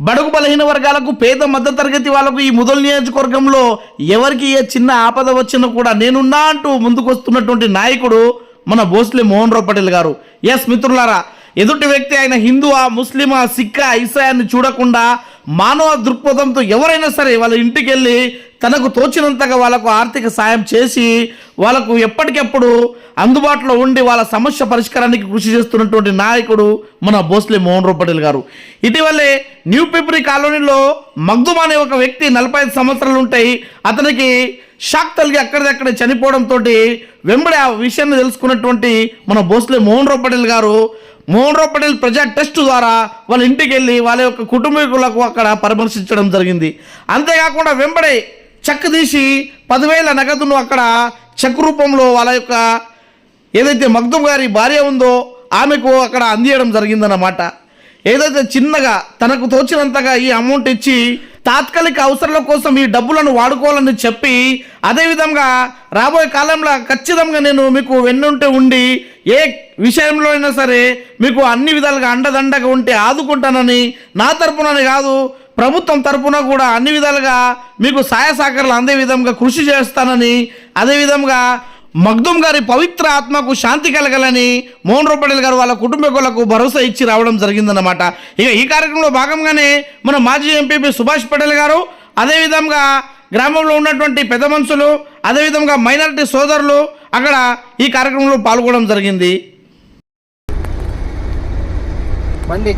బడుగు బలహీన వర్గాలకు పేద మధ్యతరగతి వాళ్ళకు ఈ ముదల్ నియోజకవర్గంలో ఎవరికి ఏ చిన్న ఆపద వచ్చినా కూడా నేనున్నా అంటూ ముందుకొస్తున్నటువంటి నాయకుడు మన భోస్లే మోహన్ రావు పటేల్ గారు. ఎస్ మిత్రులారా ఎదుటి వ్యక్తి ఆయన హిందువా ముస్లిమా సిక్కా ఇసాయాన్ని చూడకుండా మానవ దృక్పథంతో ఎవరైనా సరే వాళ్ళ ఇంటికి వెళ్ళి తనకు తోచినంతగా వాళ్ళకు ఆర్థిక సాయం చేసి వాళ్ళకు ఎప్పటికెప్పుడు అందుబాటులో ఉండి వాళ్ళ సమస్య పరిష్కారానికి కృషి చేస్తున్నటువంటి నాయకుడు మన భోస్లే మోహన్ రావు పటేల్ గారు. ఇటీవలే న్యూ పిప్రి కాలనీలో మగ్దుమ్ అనే ఒక వ్యక్తి నలభై ఐదు సంవత్సరాలు ఉంటాయి. అతనికి షాక్ తలిగి అక్కడిదక్కడే చనిపోవడంతో వెంబడి ఆ విషయాన్ని తెలుసుకున్నటువంటి మన భోస్లే మోహన్ రావు పటేల్ గారు మోహన్ రావు పటేల్ ప్రజా టెస్ట్ ద్వారా వాళ్ళ ఇంటికి వెళ్ళి వాళ్ళ యొక్క కుటుంబీకులకు అక్కడ పరామర్శించడం జరిగింది. అంతేకాకుండా వెంబడే చెక్ తీసి పదివేల నగదును అక్కడ చెక్ రూపంలో వాళ్ళ యొక్క ఏదైతే మగ్ధం గారి భార్య ఉందో ఆమెకు అక్కడ అందియడం జరిగిందన్నమాట. ఏదైతే చిన్నగా తనకు తోచినంతగా ఈ అమౌంట్ ఇచ్చి తాత్కాలిక అవసరాల కోసం ఈ డబ్బులను వాడుకోవాలని చెప్పి అదేవిధంగా రాబోయే కాలంలో ఖచ్చితంగా నేను మీకు వెన్నుంటే ఉండి ఏ విషయంలో అయినా సరే మీకు అన్ని విధాలుగా అండదండగా ఉంటే ఆదుకుంటానని నా తరపునని కాదు ప్రభుత్వం తరపున కూడా అన్ని విధాలుగా మీకు సహాయ సహకారాలు అందే విధంగా కృషి చేస్తానని అదేవిధంగా మగ్దుం గారి పవిత్ర ఆత్మకు శాంతి కలగాలని మోహన్ రావు గారు వాళ్ళ కుటుంబీకులకు భరోసా ఇచ్చి రావడం జరిగిందన్నమాట. ఇక ఈ కార్యక్రమంలో భాగంగానే మన మాజీ ఎంపీపీ సుభాష్ పటేల్ గారు అదేవిధంగా గ్రామంలో ఉన్నటువంటి పెద్ద మనుషులు అదేవిధంగా మైనారిటీ సోదరులు అక్కడ ఈ కార్యక్రమంలో పాల్గొనడం జరిగింది. బండి.